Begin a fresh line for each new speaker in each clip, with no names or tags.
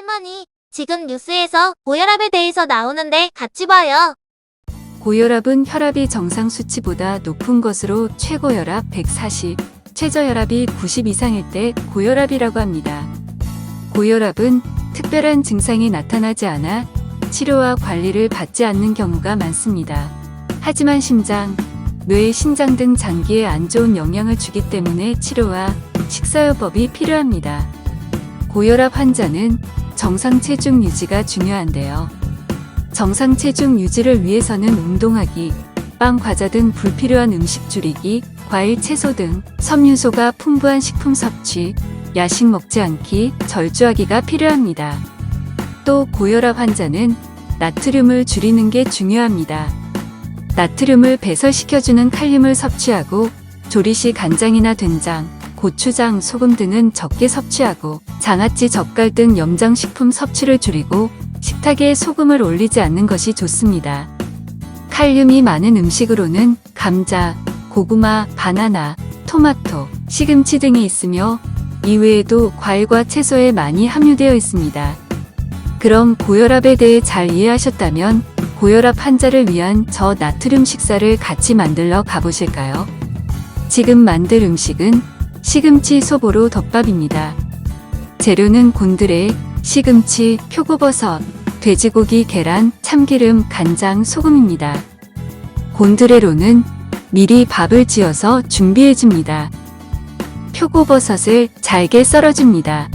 할머니, 지금 뉴스에서 고혈압에 대해서 나오는데 같이 봐요.
고혈압은 혈압이 정상 수치보다 높은 것으로 최고혈압 140, 최저혈압이 90 이상일 때 고혈압이라고 합니다. 고혈압은 특별한 증상이 나타나지 않아 치료와 관리를 받지 않는 경우가 많습니다. 하지만 심장, 뇌, 신장 등 장기에 안 좋은 영향을 주기 때문에 치료와 식사요법이 필요합니다. 고혈압 환자는 정상 체중 유지가 중요한데요. 정상 체중 유지를 위해서는 운동하기, 빵, 과자 등 불필요한 음식 줄이기, 과일, 채소 등 섬유소가 풍부한 식품 섭취, 야식 먹지 않기, 절주하기가 필요합니다. 또 고혈압 환자는 나트륨을 줄이는 게 중요합니다. 나트륨을 배설시켜주는 칼륨을 섭취하고 조리 시 간장이나 된장, 고추장, 소금 등은 적게 섭취하고 장아찌, 젓갈 등 염장식품 섭취를 줄이고 식탁에 소금을 올리지 않는 것이 좋습니다. 칼륨이 많은 음식으로는 감자, 고구마, 바나나, 토마토, 시금치 등이 있으며 이외에도 과일과 채소에 많이 함유되어 있습니다. 그럼 고혈압에 대해 잘 이해하셨다면 고혈압 환자를 위한 저 나트륨 식사를 같이 만들러 가보실까요? 지금 만들 음식은 시금치 소보로 덮밥입니다. 재료는 곤드레, 시금치, 표고버섯, 돼지고기, 계란, 참기름, 간장, 소금입니다. 곤드레로는 미리 밥을 지어서 준비해 줍니다. 표고버섯을 잘게 썰어줍니다.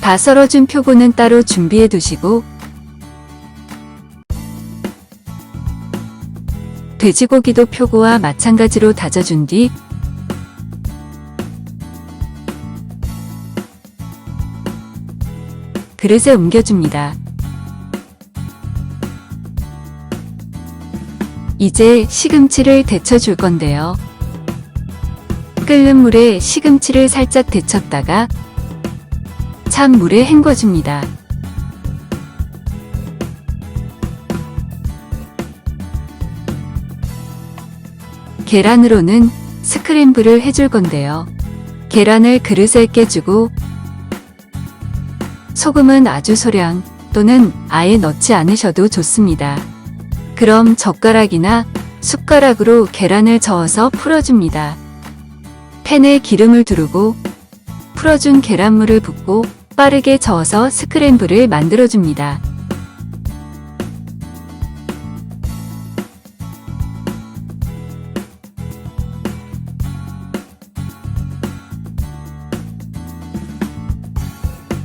다 썰어준 표고는 따로 준비해 두시고 돼지고기도 표고와 마찬가지로 다져준 뒤 그릇에 옮겨줍니다. 이제 시금치를 데쳐 줄 건데요. 끓는 물에 시금치를 살짝 데쳤다가 찬물에 헹궈줍니다. 계란으로는 스크램블을 해줄 건데요. 계란을 그릇에 깨주고 소금은 아주 소량 또는 아예 넣지 않으셔도 좋습니다. 그럼 젓가락이나 숟가락으로 계란을 저어서 풀어줍니다. 팬에 기름을 두르고 풀어준 계란물을 붓고 빠르게 저어서 스크램블을 만들어줍니다.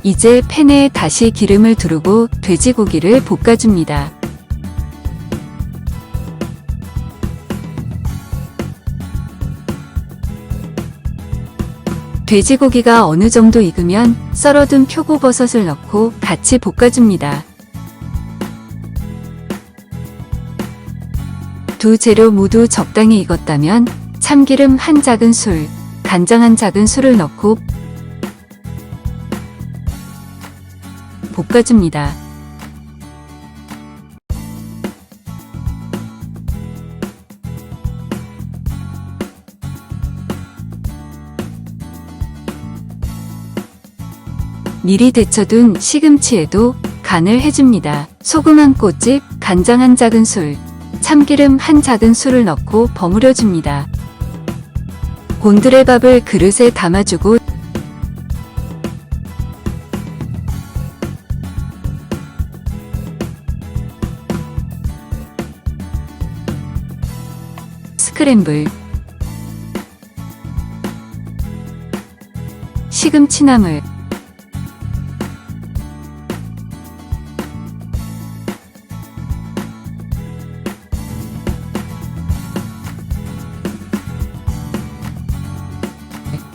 이제 팬에 다시 기름을 두르고 돼지고기를 볶아줍니다. 돼지고기가 어느 정도 익으면 썰어둔 표고버섯을 넣고 같이 볶아줍니다. 두 재료 모두 적당히 익었다면 참기름 한 작은 술, 간장 한 작은 술을 넣고 볶아줍니다. 미리 데쳐둔 시금치에도 간을 해줍니다. 소금 한 꼬집, 간장 한 작은 술, 참기름 한 작은 술을 넣고 버무려줍니다. 곤드레밥을 그릇에 담아주고 스크램블. 시금치나물.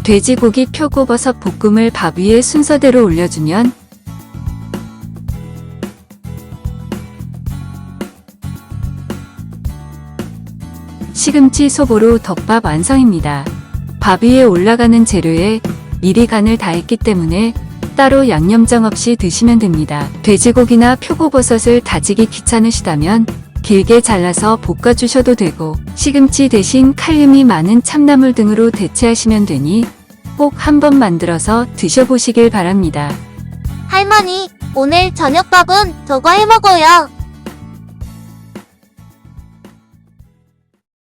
돼지고기 표고버섯 볶음을 밥 위에 순서대로 올려주면 시금치 소보로 덮밥 완성입니다. 밥 위에 올라가는 재료에 미리 간을 다 했기 때문에 따로 양념장 없이 드시면 됩니다. 돼지고기나 표고버섯을 다지기 귀찮으시다면 길게 잘라서 볶아주셔도 되고 시금치 대신 칼륨이 많은 참나물 등으로 대체하시면 되니 꼭 한번 만들어서 드셔보시길 바랍니다.
할머니, 오늘 저녁밥은 저거 해 먹어요.